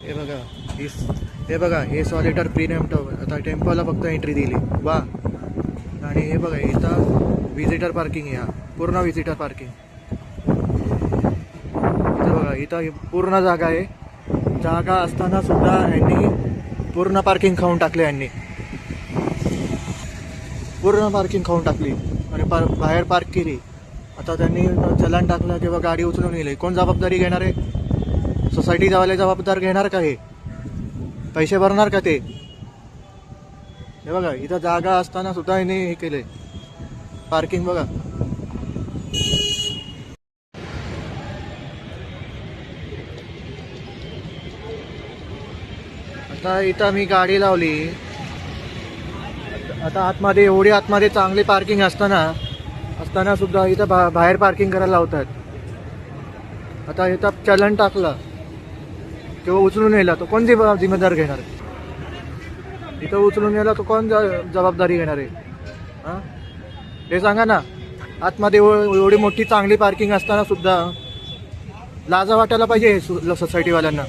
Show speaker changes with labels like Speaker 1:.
Speaker 1: हे बघा हे बघा हे सॉलिटर प्रीमियम टॉवर आता टेम्पोला फक्त एंट्री दिली. वा. आणि हे बघा इथं व्हिजिटर पार्किंग आहे पूर्ण व्हिजिटर पार्किंग इथं बघा इथं पूर्ण जागा आहे. जागा असताना सुद्धा यांनी पूर्ण पार्किंग खाऊन टाकले यांनी. पूर्ण पार्किंग खाऊन टाकली. आणि पार बाहेर पार्क केली. आता त्यांनी चलान टाकलं किंवा गाडी उचलून गेली कोण जबाबदारी घेणार आहे? सोसायटी जावाले जबाबदार घेणार का हे? पैसे भरणार का ते? हे बघा इथं जागा असताना सुद्धा हिने हे केले पार्किंग बघा. आता इथं मी गाडी लावली. आता आतमध्ये एवढी आतमध्ये चांगली पार्किंग असताना असताना सुद्धा इथं बा बाहेर पार्किंग करायला लावतात. आता इथं चलन टाकलं. किंवा उचलून यायला तो कोण जिम्मेदार घेणार? इथं उचलून यायला तो कोण जबाबदारी घेणार आहे? हे? सांगा ना. आतमध्ये एवढी मोठी चांगली पार्किंग असताना सुद्धा लाजा वाटायला पाहिजे सोसायटीवाल्यांना